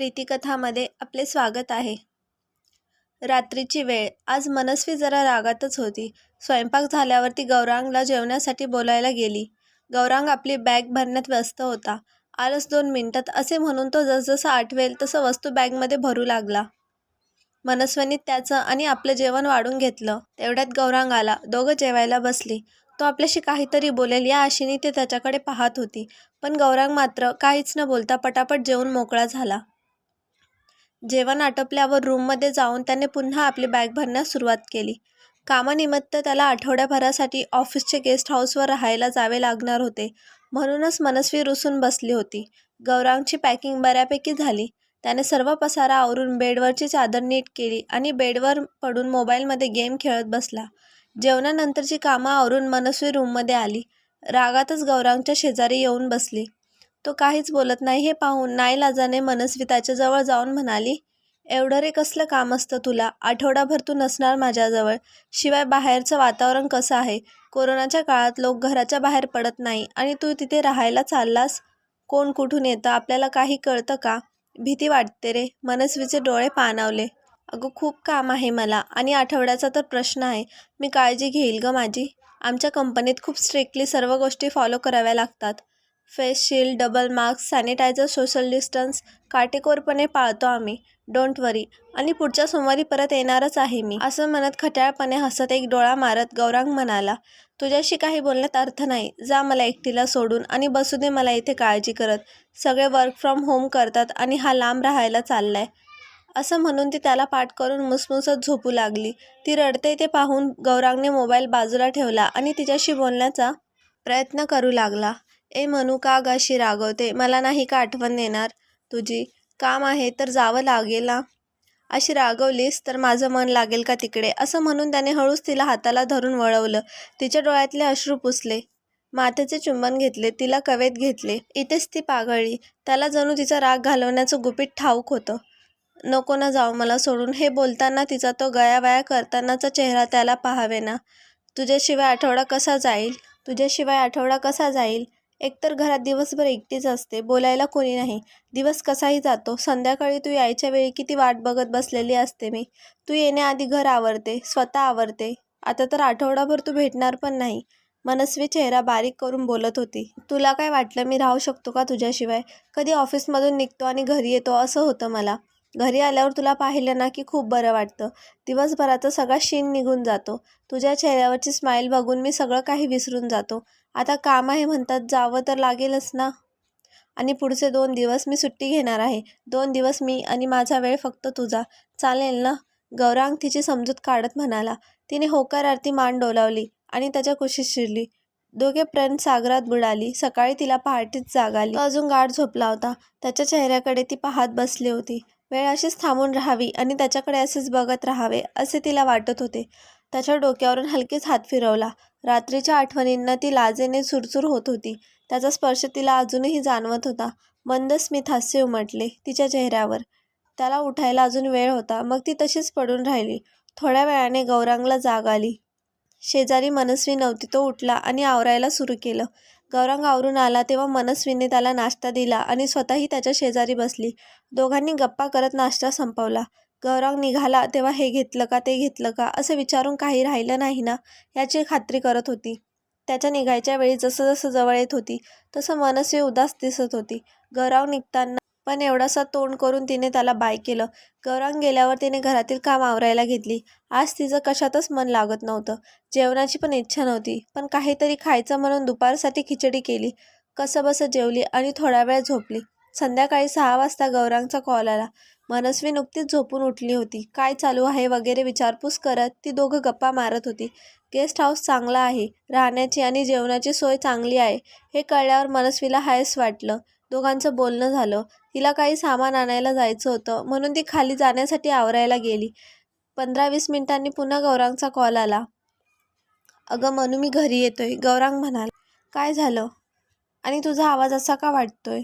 प्रीतिकथामध्ये आपले स्वागत आहे. रात्रीची वेळ. आज मनस्वी जरा रागातच होती. स्वयंपाक झाल्यावर ती गौरांगला जेवण्यासाठी बोलायला गेली. गौरांग आपली बॅग भरण्यात व्यस्त होता. आलंच दोन मिनिटात असे म्हणून तो जसजसं आठवेल तसं वस्तू बॅगमध्ये भरू लागला. मनस्वनी त्याचं आणि आपलं जेवण वाढून घेतलं. तेवढ्यात गौरांग आला. दोघं जेवायला बसली. तो आपल्याशी काहीतरी बोलेल या आशेने ते त्याच्याकडे पाहत होती. पण गौरांग मात्र काहीच न बोलता पटापट जेवून मोकळा झाला. जेवण आटोपल्यावर रूममध्ये जाऊन त्याने पुन्हा आपली बॅग भरण्यास सुरुवात केली. कामानिमित्त त्याला आठवड्याभरासाठी ऑफिसचे गेस्ट हाऊसवर राहायला जावे लागणार होते. म्हणूनच मनस्वी रुसून बसली होती. गौरांगची पॅकिंग बऱ्यापैकी झाली. त्याने सर्व पसारा आवरून बेडवरची चादर नीट केली आणि बेडवर पडून मोबाईलमध्ये गेम खेळत बसला. जेवणानंतरची कामं आवरून मनस्वी रूममध्ये आली. रागातच गौरांगच्या शेजारी येऊन बसली. तो काहीच बोलत नाही. हे पाहून नाईलाजाने मनस्वी त्याच्याजवळ जाऊन म्हणाली एवढं रे कसलं काम असतं तुला? आठवडाभर तू नसणार माझ्याजवळ. शिवाय बाहेरचं वातावरण कसं आहे? कोरोनाच्या काळात लोक घराच्या बाहेर पडत नाही आणि तू तिथे राहायला चाललास? कोण कुठून येतं? आपल्याला काही कळतं का? भीती वाटते रे. मनस्वीचे डोळे पाणावले. अगं खूप काम आहे मला आणि आठवड्याचा तर प्रश्न आहे. मी काळजी घेईल गं माझी. आमच्या कंपनीत खूप स्ट्रिक्टली सर्व गोष्टी फॉलो कराव्या लागतात. Face shield double mask sanitizer social distance काटेकोरपणे पाळतो आम्ही. Don't worry. आणि पुढच्या सोमवारी परत येणारच आहे मी. असं म्हणत खट्याळपणे हसत एक डोळा मारत गौरांग म्हणाला तुझ्याशी काही बोलण्यात अर्थ नाही. जा मला एकटीला सोडून आणि बसू दे मला इथे काळजी करत. सगळे वर्क फ्रॉम होम करतात आणि हा लांब राहायला चाललाय. असं म्हणून ती त्याला पाठ करून मुसमुसत झोपू लागली. ती रडते ते पाहून गौरांगने मोबाईल बाजूला ठेवला आणि तिच्याशी बोलण्याचा प्रयत्न करू लागला. ए मनू का ग अशी रागवते? मला नाही का आठवण देणार तुझी? काम आहे तर जावं लागेल ना? अशी रागवलीस तर माझं मन लागेल का तिकडे? असं म्हणून त्याने हळूच तिला हाताला धरून वळवलं. तिच्या डोळ्यातले अश्रू पुसले. मातेचे चुंबन घेतले तिला कवेत घेतले. इथेच ती पागळली. त्याला जणू तिचा राग घालवण्याचं गुपित ठाऊक होतं. नको ना जाऊ मला सोडून. हे बोलताना तिचा तो गयावया करतानाचा चेहरा त्याला पाहावे ना तुझ्याशिवाय आठवडा कसा जाईल? तुझ्याशिवाय आठवडा कसा जाईल? एकतर घरात दिवसभर एकटीच असते बोलायला कोणी नाही. दिवस कसाही जातो संध्याकाळी तू यायच्या वेळी किती वाट बघत बसलेली असते मी. तू येण्याआधी घर आवरते स्वतः आवरते. आता तर आठवडाभर तू भेटणार पण नाही. मनस्वी चेहरा बारीक करून बोलत होती. तुला काय वाटलं मी राहू शकतो का तुझ्याशिवाय? कधी ऑफिसमधून निघतो आणि घरी येतो असं होतं मला. घरी आल्यावर तुला पाहिलं ना की खूप बरं वाटतं. दिवसभराचा सगळा शीन निघून जातो. तुझ्या चेहऱ्यावरची स्माईल बघून मी सगळं काही विसरून जातो. आता काम आहे म्हणतात जावं तर लागेलच ना. आणि पुढचे दोन दिवस मी सुट्टी घेणार आहे. दोन दिवस मी आणि माझा वेळ फक्त तुझा. चालेल ना? गौरांग तिची समजूत काढत म्हणाला. तिने होकार आरती मान डोलावली आणि त्याच्या कुशीत शिरली. दोघे प्रण सागरात बुडाली. सकाळी तिला पहाटेच जाग आली अजून गाढ झोपला होता. त्याच्या चेहऱ्याकडे ती पाहत बसली होती. वेळ अशीच थांबून राहावी आणि त्याच्याकडे असेच बघत राहावे असे तिला वाटत होते. त्याच्या डोक्यावरून हलकेच हात फिरवला. रात्रीच्या आठवणींना ती लाजेने सुरसुर होत होती. त्याचा स्पर्श तिला अजूनही जाणवत होता. मंद स्मित हास्य उमटले तिच्या चेहऱ्यावर. त्याला उठायला अजून वेळ होता. मग ती तशीच पडून राहिली. थोड्या वेळाने गौरांगला जाग आली. शेजारी मनस्वी नव्हती. तो उठला आणि आवरायला सुरू केलं. गौरांग आवरून आला तेव्हा मनस्वीने त्याला नाश्ता दिला आणि स्वतःही त्याच्या शेजारी बसली. दोघांनी गप्पा करत नाश्ता संपवला. गौरांग निघाला तेव्हा हे घेतलं का ते घेतलं का असं विचारून काही राहिलं नाही ना याची खात्री करत होती. त्याच्या निघायच्या वेळी जसं जसं जवळ येत होती तसं मनस्वी उदास दिसत होती. गौरांग निघताना पण एवढासा तोंड करून तिने त्याला बाय केलं. गौरांग गेल्यावर तिने घरातील काम आवरायला घेतली. आज तिचं कशातच मन लागत नव्हतं. जेवणाची पण इच्छा नव्हती पण काहीतरी खायचं म्हणून दुपारसाठी खिचडी केली. कसं बसं जेवली आणि थोडा वेळ झोपली. संध्याकाळी सहा वाजता गौरांगचा कॉल आला. मनस्वी नुकतीच झोपून उठली होती. काय चालू आहे? वगैरे विचारपूस करत ती दोघं गप्पा मारत होती. गेस्ट हाऊस चांगला आहे. राहण्याची आणि जेवणाची सोय चांगली आहे. हे कळल्यावर मनस्वीला हायस वाटलं. दोघांचं बोलणं झालं. तिला काही सामान आणायला जायचं होतं. म्हणून ती खाली जाण्यासाठी आवरायला गेली. पंधरा वीस मिनिटांनी पुन्हा गौरांगचा कॉल आला. अगं मनू मी घरी येतोय. गौरांग म्हणाल. काय झालं? आणि तुझा आवाज असा का वाटतोय?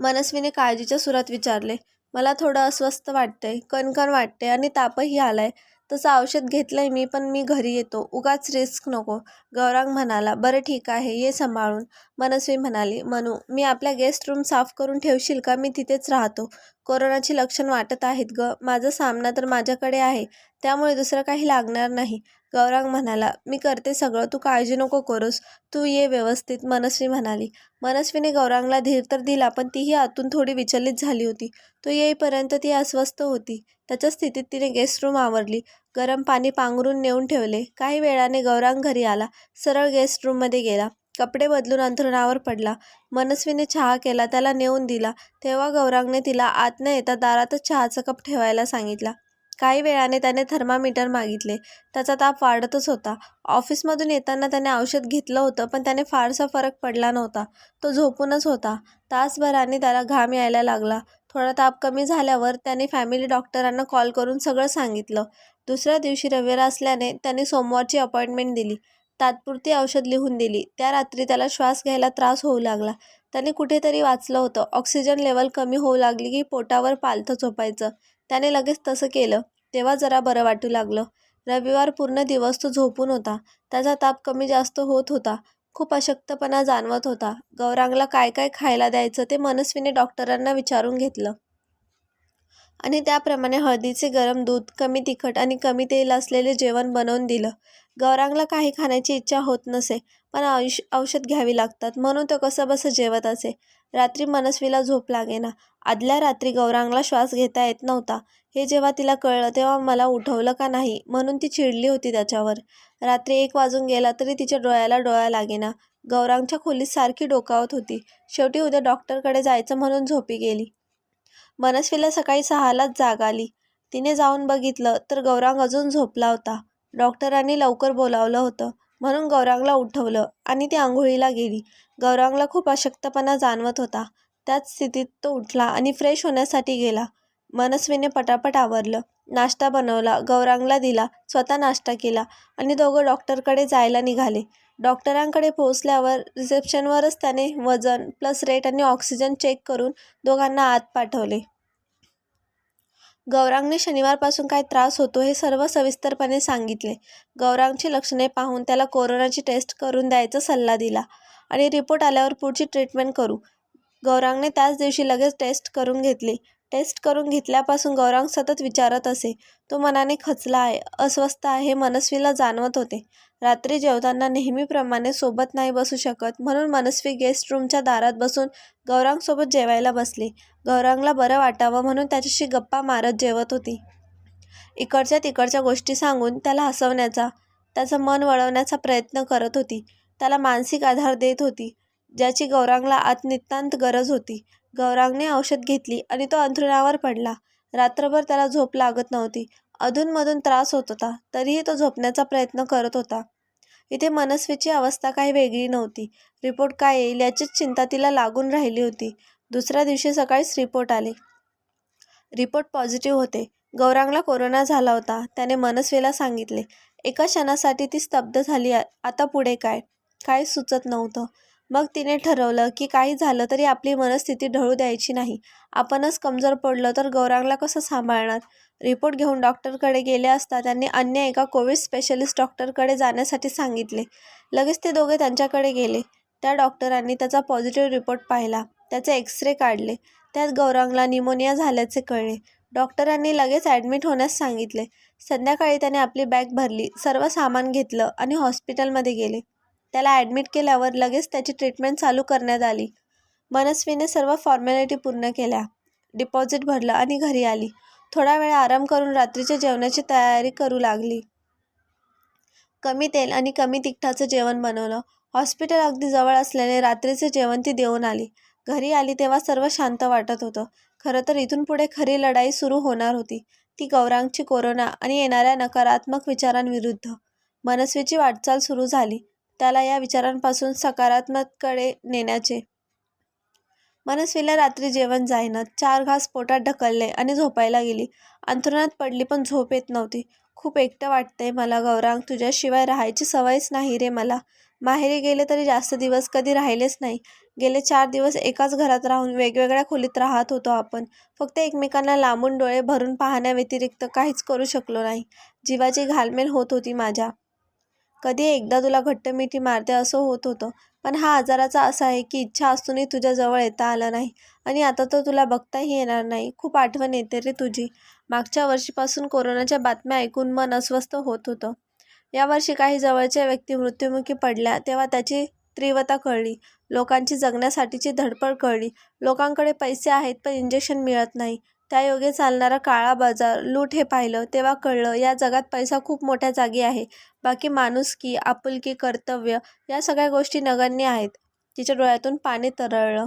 मनस्वीने काळजीच्या सुरात विचारले मला थोडं अस्वस्थ वाटतंय कणकण वाटते आणि तापही आलाय. तसं औषध घेतलंय मी पण मी घरी येतो. उगाच रिस्क नको. गौरांग म्हणाला बरं ठीक आहे ये सांभाळून. मनस्वी म्हणाली मनू मी आपल्या गेस्ट रूम साफ करून ठेवशील का? मी तिथेच राहतो. कोरोनाची लक्षण वाटत आहेत ग. माझा सामना तर माझ्याकडे आहे त्यामुळे दुसरं काही लागणार नाही. गौरांग म्हणाला मी करते सगळं तू काळजी नको करूस. तू ये व्यवस्थित मनस्वी म्हणाली. मनस्वीने गौरांगला धीर तर दिला पण तीही आतून थोडी विचलित झाली होती. तो येईपर्यंत ती अस्वस्थ होती. त्याच्या स्थितीत तिने गेस्ट रूम आवरली. गरम पाणी पांघरून नेऊन ठेवले. काही वेळाने गौरांग घरी आला. सरळ गेस्ट रूममध्ये गेला. कपडे बदलून अंथरुणावर पडला. मनस्वीने चहा केला त्याला नेऊन दिला. तेव्हा गौरांगने तिला आत न येता दारातच चहाचा कप ठेवायला सांगितला. काही वेळाने त्याने थर्मामीटर मागितले. त्याचा ताप वाढतच होता. ऑफिसमधून येताना त्याने औषध घेतलं होतं पण त्याने फारसा फरक पडला नव्हता. तो झोपूनच होता. तासभराने त्याला घाम यायला लागला. थोडा ताप कमी झाल्यावर त्याने फॅमिली डॉक्टरांना कॉल करून सगळं सांगितलं. दुसऱ्या दिवशी रविवार असल्याने त्याने सोमवारची अपॉइंटमेंट दिली. तात्पुरती औषध लिहून दिली. त्या रात्री त्याला श्वास घ्यायला त्रास होऊ लागला. त्याने कुठेतरी वाचलं होतं. ऑक्सिजन लेवल कमी होऊ लागली की पोटावर पालथं झोपायचं. त्याने लगेच तसं केलं. तेव्हा जरा बरं वाटू लागलं. रविवार पूर्ण दिवस तो झोपून होता. त्याचा ताप कमी जास्त होत होता. खूप अशक्तपणा जाणवत होता. गौरांगला काय काय खायला द्यायचं ते मनस्वीने डॉक्टरांना विचारून घेतलं. आणि त्याप्रमाणे हळदीचे गरम दूध कमी तिखट आणि कमी तेल असलेले जेवण बनवून दिलं. गौरांगला काही खाण्याची इच्छा होत नसे पण औष औषध घ्यावी लागतात. म्हणून तो कसंबसं जेवत असे. रात्री मनस्वीला झोप लागेना. आदल्या रात्री गौरांगला श्वास घेता येत नव्हता. हे जेव्हा तिला कळलं तेव्हा मला उठवलं का नाही म्हणून ती चिडली होती त्याच्यावर. रात्री एक वाजून गेला तरी तिच्या डोळ्याला डोळा लागेना. गौरांगच्या खोलीत सारखी डोकावत होती. शेवटी उद्या डॉक्टरकडे जायचं म्हणून झोपी गेली. मनस्वीला सकाळी सहालाच जाग आली. तिने जाऊन बघितलं तर गौरांग अजून झोपला होता. डॉक्टरांनी लवकर बोलावलं होतं. म्हणून गौरांगला उठवलं आणि ती आंघोळीला गेली. गौरांगला खूप अशक्तपणा जाणवत होता. त्याच स्थितीत तो उठला आणि फ्रेश होण्यासाठी गेला. मनस्वीने पटापट आवरलं. नाश्ता बनवला. गौरांगला दिला. स्वतः नाश्ता केला आणि दोघं डॉक्टरकडे जायला निघाले. डॉक्टरांकडे पोहोचल्यावर रिसेप्शनवरच त्याने वजन प्लस रेट आणि ऑक्सिजन चेक करून दोघांना आत पाठवले. गौरांगने शनिवारपासून काय त्रास होतो हे सर्व सविस्तरपणे सांगितले. गौरांगची लक्षणे पाहून त्याला कोरोनाची टेस्ट करून द्यायचा सल्ला दिला आणि रिपोर्ट आल्यावर पुढची ट्रीटमेंट करू. गौरांगने त्याच दिवशी लगेच टेस्ट करून घेतली. टेस्ट करून घेतल्यापासून गौरांग सतत विचारत असे तो मनाने खचला आहे अस्वस्थ आहे हे मनस्वीला जाणवत होते. रात्री जेवताना नेहमीप्रमाणे सोबत नाही बसू शकत म्हणून मनस्वी गेस्ट रूमच्या दारात बसून गौरांगसोबत जेवायला बसली. गौरांगला बरं वाटावं म्हणून त्याच्याशी गप्पा मारत जेवत होती. इकडच्या तिकडच्या गोष्टी सांगून त्याला हसवण्याचा त्याचं मन वळवण्याचा प्रयत्न करत होती. त्याला मानसिक आधार देत होती ज्याची गौरांगला आत नितांत गरज होती. गौरांगने औषध घेतली आणि तो अंथरुणावर पडला. रात्रभर त्याला झोप लागत नव्हती. अधूनमधून त्रास होत होता. तरीही तो झोपण्याचा प्रयत्न करत होता. इथे मनस्वीची अवस्था काही वेगळी नव्हती. रिपोर्ट काय येईल याचीच चिंता तिला लागून राहिली होती. दुसऱ्या दिवशी सकाळीच रिपोर्ट आले. रिपोर्ट पॉझिटिव्ह होते. गौरांगला कोरोना झाला होता. त्याने मनस्वीला सांगितले एका क्षणासाठी ती स्तब्ध झाली. आता पुढे काय काय सुचत नव्हतं. मग तिने ठरवलं की काही झालं तरी आपली मनस्थिती ढळू द्यायची नाही. आपणच कमजोर पडलं तर गौरांगला कसं सांभाळणार? रिपोर्ट घेऊन डॉक्टरकडे गेले असता त्यांनी अन्य एका कोविड स्पेशलिस्ट डॉक्टरकडे जाण्यासाठी सांगितले. लगेच ते दोघे त्यांच्याकडे गेले. त्या डॉक्टरांनी त्याचा पॉझिटिव्ह रिपोर्ट पाहिला. त्याचे एक्सरे काढले. त्यात गौरांगला निमोनिया झाल्याचे कळले. डॉक्टरांनी लगेच ॲडमिट होण्यास सांगितले. संध्याकाळी त्याने आपली बॅग भरली सर्व सामान घेतलं आणि हॉस्पिटलमध्ये गेले. त्याला ॲडमिट केल्यावर लगेच त्याची ट्रीटमेंट चालू करण्यात आली. मनस्वीने सर्व फॉर्मॅलिटी पूर्ण केल्या. डिपॉझिट भरलं आणि घरी आली. थोडा वेळ आराम करून रात्रीच्या जेवणाची तयारी करू लागली. कमी तेल आणि कमी तिखटाचं जेवण बनवलं. हॉस्पिटल अगदी जवळ असल्याने रात्रीचे जेवण ती देऊन आली. घरी आली तेव्हा सर्व शांत वाटत होतं. खरं तर इथून पुढे खरी लढाई सुरू होणार होती. ती गौरांगची कोरोना आणि येणाऱ्या नकारात्मक विचारांविरुद्ध. मनस्वीची वाटचाल सुरू झाली. त्याला या विचारांपासून सकारात्मककडे नेण्याचे. मनस्वीला रात्री जेवण जाईना चार घास पोटात ढकलले आणि झोपायला गेली. अंथरुणात पडली पण झोप येत नव्हती. खूप एकटं वाटतंय मला गौरांग. तुझ्याशिवाय राहायची सवयच नाही रे मला. माहेरी गेले तरी जास्त दिवस कधी राहिलेच नाही. गेले चार दिवस एकाच घरात राहून वेगवेगळ्या खोलीत राहत होतो आपण. फक्त एकमेकांना लांबून डोळे भरून पाहण्याव्यतिरिक्त काहीच करू शकलो नाही. जीवाची घालमेल होत होती माझ्या. कधी एकदा तुला घट्ट मिठी मारते असं होत होतं. पण हा आजाराचा असा आहे की इच्छा असूनही तुझ्या जवळ येता आला नाही. आणि आता तर तुला बघताही येणार नाही. खूप आठवण येते रे तुझी. मागच्या वर्षीपासून कोरोनाच्या बातम्या ऐकून मन अस्वस्थ होत होतं. यावर्षी काही जवळच्या व्यक्ती मृत्युमुखी पडल्या तेव्हा त्याची तीव्रता कळली. लोकांची जगण्यासाठीची धडपड कळली. लोकांकडे पैसे आहेत पण इंजेक्शन मिळत नाही. त्यायोगे चालणारा काळा बाजार लूट हे पाहिलं तेव्हा कळलं या जगात पैसा खूप मोठ्या जागी आहे. बाकी माणुसकी आपुलकी कर्तव्य या सगळ्या गोष्टी नगण्य आहेत. तिच्या डोळ्यातून पाणी तरळलं.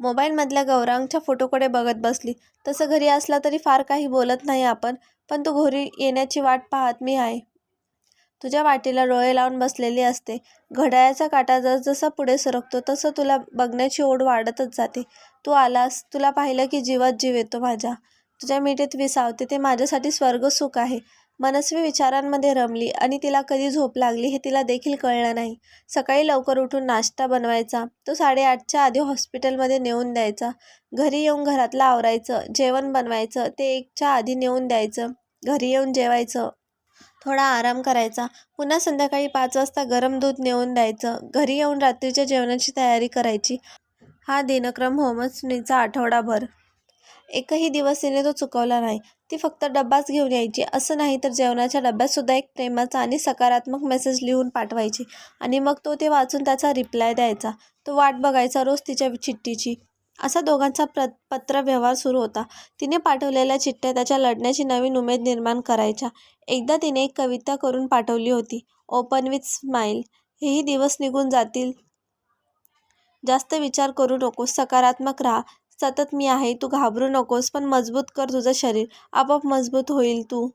मोबाईलमधल्या गौरांगच्या फोटोकडे बघत बसली. तसं घरी असला तरी फार काही बोलत नाही आपण पण तू घरी येण्याची वाट पाहत मी आहे. तुझ्या वाटेला डोळे लावून बसलेली असते. घड्याळाचा काटा जसजसा पुढे सरकतो तसं तुला बघण्याची ओढ वाढतच जाते. तू आलास तुला पाहिलं की जीवात जीव येतो माझ्या. तुझ्या मिठीत विसावते ते माझ्यासाठी स्वर्ग सुख आहे. मनस्वी विचारांमध्ये रमली आणि तिला कधी झोप लागली हे तिला देखील कळलं नाही. सकाळी लवकर उठून नाश्ता बनवायचा. तो साडेआठच्या आधी हॉस्पिटलमध्ये नेऊन द्यायचा. घरी येऊन घरातलं आवरायचं जेवण बनवायचं ते एकच्या आधी नेऊन द्यायचं. घरी येऊन जेवायचं. थोडा आराम करायचा. पुन्हा संध्याकाळी पाच वाजता गरम दूध नेऊन द्यायचं. घरी येऊन रात्रीच्या जेवणाची तयारी करायची. हा दिनक्रम होमसनीचा आठवडाभर. एकही दिवस तिने तो चुकवला नाही. ती फक्त डब्बाच घेऊन यायची. असं नाही तर जेवणाच्या डब्यातसुद्धा एक प्रेमाचा आणि सकारात्मक मेसेज लिहून पाठवायची. आणि मग तो ते वाचून त्याचा रिप्लाय द्यायचा. तो वाट बघायचा रोज तिच्या चिठ्ठीची. असा दोघांचा प्र पत्रव्यवहार सुरू होता. तिने पाठवलेल्या चिठ्ठ्या त्याच्या लढण्याची नवीन उमेद निर्माण करायच्या. एकदा तिने एक कविता करून पाठवली होती ओपन विथ स्माईल हेही दिवस निघून जातील. जास्त विचार करू नकोस सकारात्मक राहा. सतत मी आहे तू घाबरू नकोस पण मजबूत कर तुझं शरीर. आपोआप मजबूत होईल तू.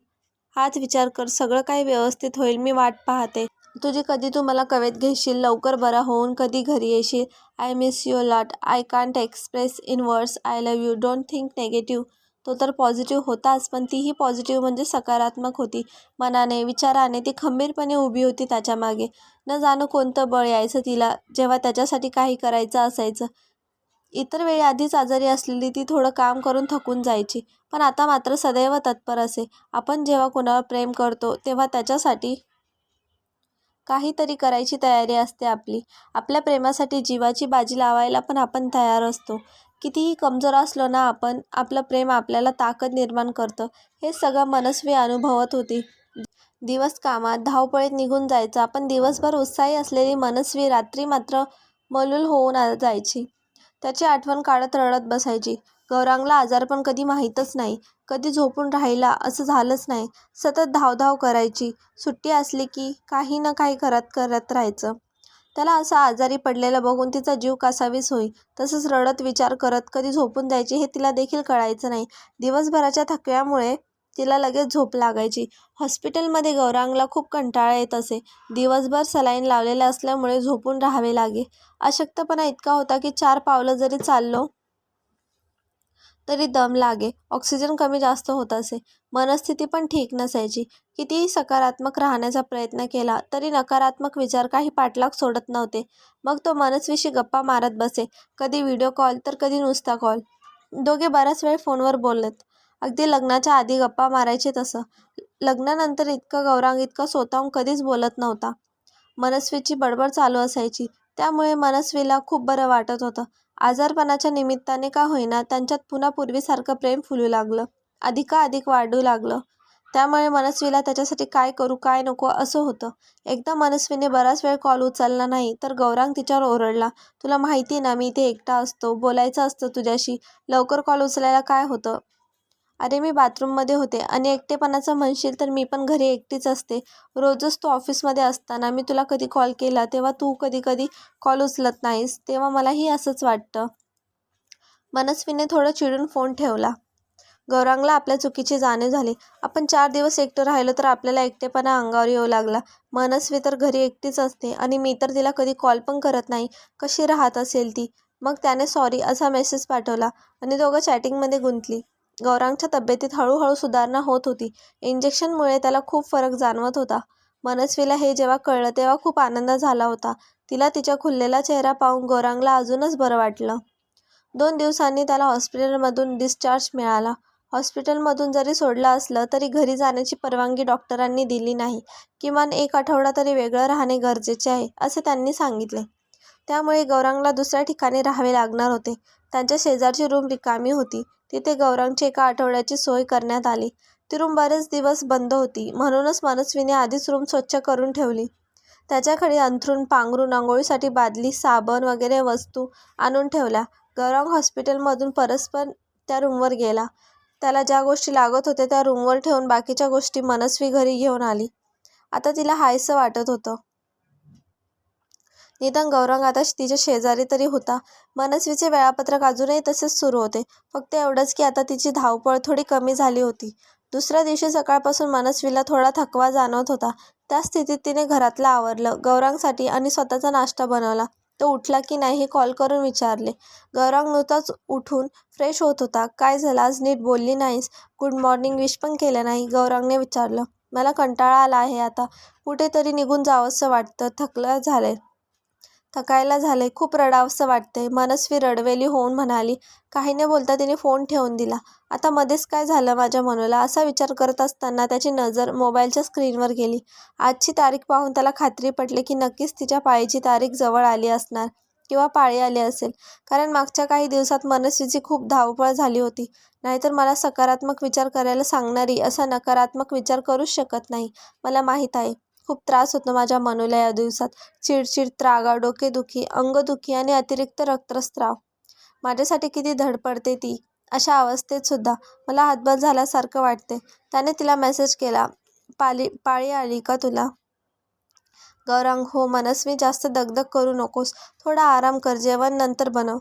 हाच विचार कर सगळं काही व्यवस्थित होईल मी वाट पाहते. तुझी कधी तू मला कवेत घेशील? लवकर बरा होऊन कधी घरी येशील? I miss you lot I can't express in words I love you don't think negative तो तर पॉझिटिव्ह होताच पण तीही पॉझिटिव्ह म्हणजे सकारात्मक होती. मनाने विचाराने ती खंबीरपणे उभी होती त्याच्यामागे. न जाणं कोणतं बळ यायचं तिला जेव्हा त्याच्यासाठी काही करायचं असायचं. इतर वेळी आधीच आजारी असलेली ती थोडं काम करून थकून जायची. पण आता मात्र सदैव तत्पर असे. आपण जेव्हा कोणावर प्रेम करतो तेव्हा त्याच्यासाठी काहीतरी करायची तयारी असते आपली. आपल्या प्रेमासाठी जीवाची बाजी लावायला पण आपण तयार असतो. कितीही कमजोर असलो ना आपण आपलं प्रेम आपल्याला ताकद निर्माण करतं. हे सगळं मनस्वी अनुभवत होती. दिवस कामात धावपळीत निघून जायचा. पण दिवसभर उत्साही असलेली मनस्वी रात्री मात्र मलूल होऊन जायची. त्याची आठवण काढत रडत बसायची. गौरांगला आजारपण कधी माहीतच नाही. कधी झोपून राहिला असं झालंच नाही. सतत धावधाव करायची. सुट्टी असली की काही ना काही करत करत राहायचं. त्याला असं आजारी पडलेलं बघून तिचा जीव कासावीस होई. तसंच रडत विचार करत कधी झोपून जायची हे तिला देखील कळायचं नाही. दिवसभराच्या थकव्यामुळे तिला लगेच झोप लागायची. हॉस्पिटलमध्ये गौरांगला खूप कंटाळा येत असे. दिवसभर सलाईन लावलेला असल्यामुळे झोपून राहावे लागे. अशक्तपणा इतका होता की चार पावलं जरी चाललो तरी दम लागे. ऑक्सिजन कमी जास्त होत असे. मनस्थिती पण ठीक नसायची. कितीही सकारात्मक राहण्याचा प्रयत्न केला तरी नकारात्मक विचार काही पाठलाग सोडत नव्हते. मग तो मनस्वीशी गप्पा मारत बसे. कधी व्हिडिओ कॉल तर कधी नुसता कॉल. दोघे बराच वेळ फोनवर बोललेत. अगदी लग्नाच्या आधी गप्पा मारायचे तसं. लग्नानंतर इतकं गौरांग इतकं स्वतःहून कधीच बोलत नव्हता. मनस्वीची बडबड चालू असायची. त्यामुळे मनस्वीला खूप बरं वाटत होतं. आजारपणाच्या निमित्ताने का होईना त्यांच्यात पुन्हा पूर्वीसारखं प्रेम फुलू लागलं. अधिकाधिक वाढू लागलं. त्यामुळे मनस्वीला त्याच्यासाठी काय करू काय नको असं होतं. एकदा मनस्वीने बराच वेळ कॉल उचलला नाही तर गौरांग तिच्यावर ओरडला तुला माहिती ना मी इथे एकटा असतो बोलायचं असतं तुझ्याशी. लवकर कॉल उचलायला काय होतं? अरे मी बाथरूममध्ये होते आणि एकटेपणाचं म्हणशील तर मी पण घरी एकटीच असते. रोजच तू ऑफिसमध्ये असताना मी तुला कधी कॉल केला तेव्हा तू कधी कधी कॉल उचलत नाहीस तेव्हा मलाही असंच वाटतं. मनस्वीने थोडं चिडून फोन ठेवला. गौरांगला आपल्या चुकीची जाणीव झाली. आपण चार दिवस एकटं राहिलो तर आपल्याला एकटेपणा अंगावर येऊ लागला. मनस्वी तर घरी एकटीच असते आणि मी तर तिला कधी कॉल पण करत नाही. कशी राहत असेल ती? मग त्याने सॉरी असा मेसेज पाठवला आणि दोघं चॅटिंगमध्ये गुंतली. गौरांगच्या तब्येतीत हळूहळू सुधारणा होत होती. इंजेक्शनमुळे त्याला खूप फरक जाणवत होता. मनस्वीला हे जेव्हा कळलं तेव्हा खूप आनंद झाला होता. तिला तिचा खुललेला चेहरा पाहून गौरांगला अजूनच बरं वाटलं. दोन दिवसांनी त्याला हॉस्पिटलमधून डिस्चार्ज मिळाला. हॉस्पिटलमधून जरी सोडलं असलं तरी घरी जाण्याची परवानगी डॉक्टरांनी दिली नाही. किमान एक आठवडा तरी वेगळं राहणे गरजेचे आहे असे त्यांनी सांगितले. त्यामुळे गौरांगला दुसऱ्या ठिकाणी राहावे लागणार होते. त्यांच्या शेजारची रूम रिकामी होती. तिथे गौरांगची एका आठवड्याची सोय करण्यात आली. ती रूम बरेच दिवस बंद होती. म्हणूनच मनस्वीने आधीच रूम स्वच्छ करून ठेवली. त्याच्याकडे अंथरूण पांघरून आंघोळीसाठी बादली साबण वगैरे वस्तू आणून ठेवल्या. गौरांग हॉस्पिटलमधून परस्पर त्या रूमवर गेला. त्याला ज्या गोष्टी लागत होत्या त्या रूमवर ठेवून बाकीच्या गोष्टी मनस्वी घरी घेऊन आली. आता तिला हायसं वाटत होतं. निदान गौरांग आता तिच्या शेजारी तरी होता. मनस्वीचे वेळापत्रक अजूनही तसेच सुरू होते. फक्त एवढंच की आता तिची धावपळ थोडी कमी झाली होती. दुसऱ्या दिवशी सकाळपासून मनस्वीला थोडा थकवा जाणवत होता. त्या स्थितीत तिने घरातलं आवरलं गौरांगसाठी आणि स्वतःचा नाश्ता बनवला. तो उठला की नाही हे कॉल करून विचारले. गौरांग नुकताच उठून फ्रेश होत होता. काय झालं? आज नीट बोलली नाहीस. गुड मॉर्निंग विश पण केलं नाही गौरांगने विचारलं. मला कंटाळा आला आहे आता. कुठेतरी निघून जावंसं वाटतं. थकलं झालंय. थकायला झाले खूप रडावंसं वाटतंय. मनस्वी रडवेली होऊन म्हणाली काही न बोलता तिने फोन ठेवून दिला. आता मध्येच काय झालं माझ्या मनूला? असा विचार करत असताना त्याची नजर मोबाईलच्या स्क्रीनवर गेली. आजची तारीख पाहून त्याला खात्री पटली की नक्कीच तिच्या पाळीची तारीख जवळ आली असणार किंवा पाळी आली असेल. कारण मागच्या काही दिवसात मनस्वीची खूप धावपळ झाली होती. नाहीतर मला सकारात्मक विचार करायला सांगणारी असा नकारात्मक विचार करूच शकत नाही. मला माहीत आहे. खूप त्रास होतो माझ्या मनूला या दिवसात. चिडचिड त्रागा डोकेदुखी अंगदुखी आणि अतिरिक्त रक्तस्त्राव माझ्यासाठी किती धडपडते ती. अशा अवस्थेत सुद्धा मला हातबल झाल्यासारखं वाटते. त्याने तिला मेसेज केला पाली पाळी आली का तुला? गौरांग हो मनस्वी जास्त दगदग करू नकोस. थोडा आराम कर जेवण नंतर बनव.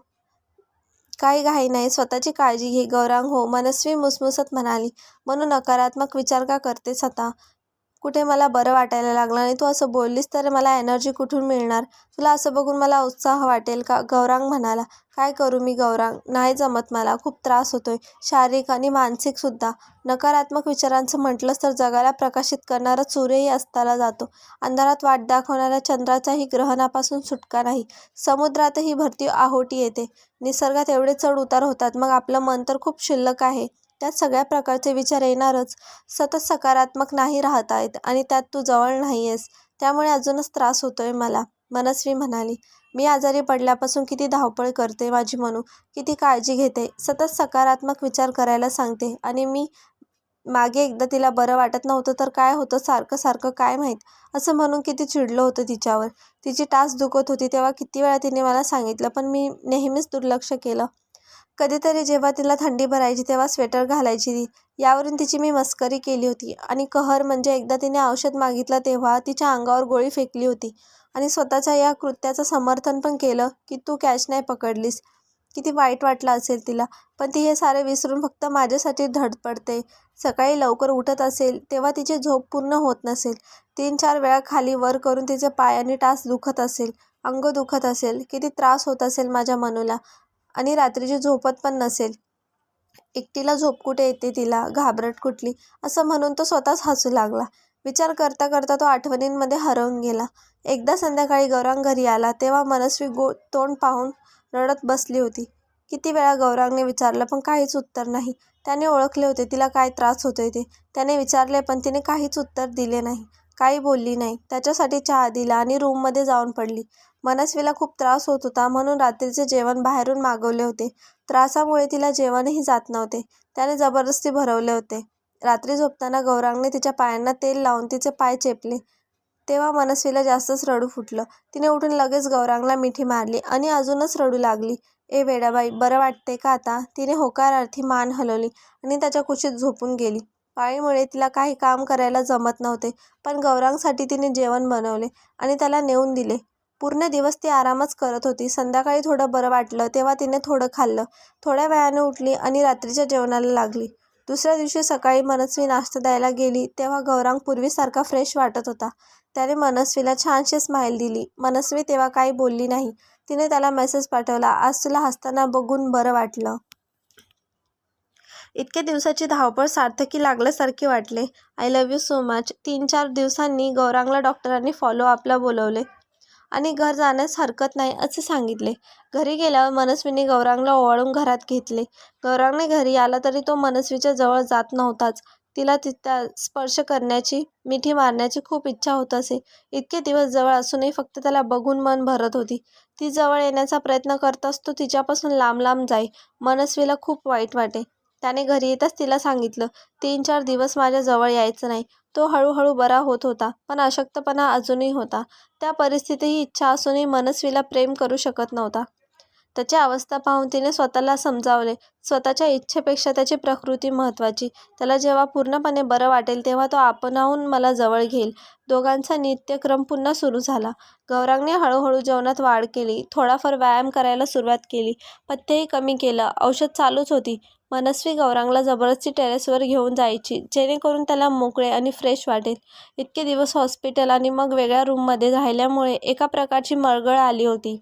काही घाई नाही स्वतःची काळजी घे गौरांग हो मनस्वी मुसमुसत म्हणाली. म्हणून नकारात्मक विचार का करतेस आता? कुठे मला बरं वाटायला लागलं आणि तू असं बोललीस तर मला एनर्जी कुठून मिळणार? तुला असं बघून मला उत्साह वाटेल का? गौरांग म्हणाला काय करू मी गौरांग? नाही जमत मला. खूप त्रास होतोय. शारीरिक आणि मानसिकसुद्धा नकारात्मक विचारांचं म्हटलंच तर जगाला प्रकाशित करणारा सूर्यही अस्ताला जातो. अंधारात वाट दाखवणाऱ्या चंद्राचाही ग्रहणापासून सुटका नाही. समुद्रातही भरती आहोटी येते. निसर्गात एवढे चढ उतार होतात. मग आपलं मन तर खूप शिल्लक आहे. त्यात सगळ्या प्रकारचे विचार येणारच. सतत सकारात्मक नाही राहत आहेत आणि त्यात तू जवळ नाही आहेस त्यामुळे अजूनच त्रास होतोय मला मनस्वी म्हणाली. मी आजारी पडल्यापासून किती धावपळ करते माझी मनू. किती काळजी घेते. सतत सकारात्मक विचार करायला सांगते. आणि मी मागे एकदा तिला बरं वाटत नव्हतं तर काय होतं? सारखं सारखं काय माहीत? असं म्हणून किती चिडलं होतं तिच्यावर. तिची टास दुखत होती तेव्हा किती वेळा तिने मला सांगितलं पण मी नेहमीच दुर्लक्ष केलं. कधीतरी जेव्हा तिला थंडी भरायची तेव्हा स्वेटर घालायची. यावरून तिची मी मस्करी केली होती आणि कहर म्हणजे एकदा तिने औषध मागितलं तेव्हा तिच्या अंगावर गोळी फेकली होती आणि स्वतःच्या या कृत्याचं समर्थन पण केलं की तू कॅच नाही पकडलीस. किती वाईट वाटलं असेल तिला पण ती हे सारे विसरून फक्त माझ्यासाठी धडपडते सकाळी लवकर उठत असेल तेव्हा तिची झोप पूर्ण होत नसेल. तीन चार वेळा खाली वर करून तिचे पाय आणि टास दुखत असेल अंग दुखत असेल किती त्रास होत असेल माझ्या मनूला. आणि रात्रीची झोपत पण नसेल. एकटीला झोप कुठे येते तिला? घाबरट कुठली? असं म्हणून तो स्वतःच हसू लागला. विचार करता करता तो आठवणींमध्ये हरवून गेला. एकदा संध्याकाळी गौरांग घरी आला तेव्हा मनस्वी गो तोंड पाहून रडत बसली होती. किती वेळा गौरांगने विचारलं पण काहीच उत्तर नाही. त्याने ओळखले होते तिला काय त्रास होतोय ते. त्याने विचारले पण तिने काहीच उत्तर दिले नाही काही बोलली नाही. त्याच्यासाठी चहा दिला आणि रूममध्ये जाऊन पडली. मनस्वीला खूप त्रास होत होता म्हणून रात्रीचे जेवण बाहेरून मागवले होते. त्रासामुळे तिला जेवणही जात नव्हते. त्याने जबरदस्ती भरवले होते. रात्री झोपताना गौरांगने तिच्या पायांना तेल लावून तिचे पाय चेपले. तेव्हा मनस्वीला जास्तच रडू फुटलं. तिने उठून लगेच गौरांगला मिठी मारली आणि अजूनच रडू लागली. ए वेडाबाई बरं वाटते का आता? तिने होकारार्थी मान हलवली आणि त्याच्या कुशीत झोपून गेली. पाळीमुळे तिला काही काम करायला जमत नव्हते पण गौरांगसाठी तिने जेवण बनवले आणि त्याला नेऊन दिले. पूर्ण दिवस ती आरामच करत होती. संध्याकाळी थोडं बरं वाटलं तेव्हा तिने थोडं खाल्लं. थोड्या वेळाने उठली आणि रात्रीच्या जेवणाला लागली. दुसऱ्या दिवशी सकाळी मनस्वी नाश्ता द्यायला गेली तेव्हा गौरांग पूर्वीसारखा फ्रेश वाटत होता. त्याने मनस्वीला छानशी स्माईल दिली. मनस्वी तेव्हा काही बोलली नाही. तिने त्याला मेसेज पाठवला आज तुला हसताना बघून बरं वाटलं. इतक्या दिवसाची धावपळ सार्थकी लागल्यासारखे वाटले. I love you so much तीन चार दिवसांनी गौरांगला डॉक्टरांनी फॉलोअपला बोलवले. आणि घर जाण्यास हरकत नाही असे सांगितले. घरी गेल्यावर मनस्वीने गौरांगला ओवाळून घरात घेतले. गौरांगने घरी आला तरी तो मनस्वीच्या जवळ जात नव्हताच. तिला तिचा स्पर्श करण्याची मिठी मारण्याची खूप इच्छा होत असे. इतके दिवस जवळ असूनही फक्त त्याला बघून मन भरत होती. ती जवळ येण्याचा प्रयत्न करताच तो तिच्यापासून लांब लांब जाई. मनस्वीला खूप वाईट वाटे. त्याने घरी येताच तिला सांगितलं तीन चार दिवस माझ्याजवळ यायचं नाही. तो हळूहळू बरा होत होता पण अशक्तपणा अजूनही होता. त्या परिस्थितीही इच्छा असूनही मनस्वीला प्रेम करू शकत नव्हता. त्याची अवस्था पाहून तिने स्वतःला समजावले. स्वतःच्या इच्छेपेक्षा त्याची प्रकृती महत्त्वाची. त्याला जेव्हा पूर्णपणे बरं वाटेल तेव्हा तो आपणाहून मला जवळ घेईल. दोघांचा नित्यक्रम पुन्हा सुरू झाला. गौरांगने हळूहळू जेवणात वाढ केली. थोडाफार व्यायाम करायला सुरुवात केली. पथ्यही कमी केलं. औषध चालूच होती. मनस्वी गौरांगला जबरदस्ती टेरेसवर घेऊन जायची जेणेकरून त्याला मोकळे आणि फ्रेश वाटेल. इतके दिवस हॉस्पिटल आणि मग वेगळ्या रूममध्ये राहिल्यामुळे एका प्रकारची मळगळ आली होती.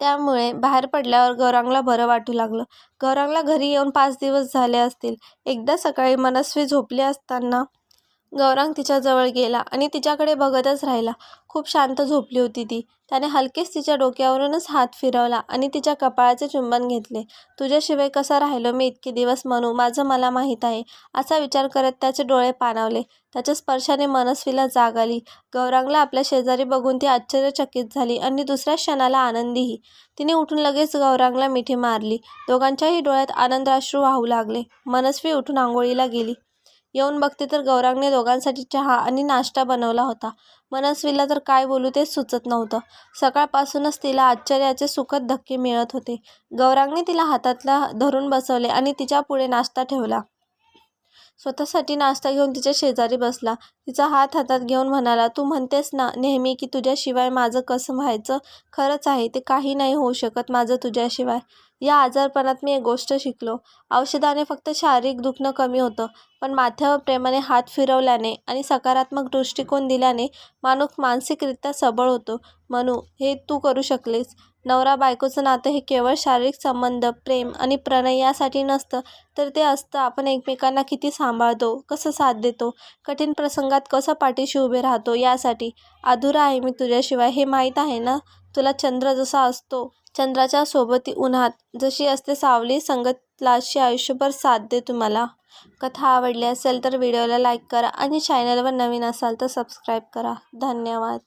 त्यामुळे बाहेर पडल्यावर गौरांगला बरं वाटू लागलं. गौरांगला घरी येऊन पाच दिवस झाले असतील. एकदा सकाळी मनस्वी झोपली असताना गौरांग तिच्याजवळ गेला आणि तिच्याकडे बघतच राहिला. खूप शांत झोपली होती ती. त्याने हलकेच तिच्या डोक्यावरूनच हात फिरवला आणि तिच्या कपाळाचे चुंबन घेतले. तुझ्याशिवाय कसा राहिलो मी इतके दिवस म्हणू माझं मला माहीत आहे. असा विचार करत त्याचे डोळे पाणावले. त्याच्या स्पर्शाने मनस्वीला जाग आली. गौरांगला आपल्या शेजारी बघून ती आश्चर्यचकित झाली आणि दुसऱ्या क्षणाला आनंदीही. तिने उठून लगेच गौरांगला मिठी मारली. दोघांच्याही डोळ्यात आनंदाश्रू वाहू लागले. मनस्वी उठून आंघोळीला गेली. येऊन बघते तर गौरांगने दोघांसाठी चहा आणि नाश्ता बनवला होता. मनस्वीला तर काय बोलू तेच सुचत नव्हतं. सकाळपासूनच तिला आश्चर्याचे सुखद धक्के मिळत होते. गौरांगने तिला हातातला धरून बसवले आणि तिच्या पुढे नाश्ता ठेवला. स्वतःसाठी नाश्ता घेऊन तिच्या शेजारी बसला. तिचा हात हातात घेऊन म्हणाला तू म्हणतेस ना नेहमी की तुझ्याशिवाय माझं कसं व्हायचं? खरंच आहे ते काही नाही होऊ शकत माझं तुझ्याशिवाय. या आजारपणात मी एक गोष्ट शिकलो. औषधाने फक्त शारीरिक दुखणं कमी होतं पण माथ्यावर प्रेमाने हात फिरवल्याने आणि सकारात्मक दृष्टिकोन दिल्याने माणूस मानसिकरित्या सबळ होतो. म्हणू हे तू करू शकलेस. नवरा बायकोचं नातं हे केवळ शारीरिक संबंध प्रेम आणि प्रणय यासाठी नसतं तर ते असतं आपण एकमेकांना किती सांभाळतो कसं साथ देतो कठीण प्रसंगात कसं पाठीशी उभे राहतो यासाठी. अधुरा आहे मी तुझ्याशिवाय हे माहीत आहे ना? तुला चंद्र जसा असतो चंद्राच्या सोबती उन्हात जशी असते सावली संगतलाशी आयुष्यभर साथ दे तुम्हाला. कथा आवडली असेल तर व्हिडिओला लाईक करा आणि चॅनलवर नवीन असाल तर सबस्क्राईब करा. धन्यवाद.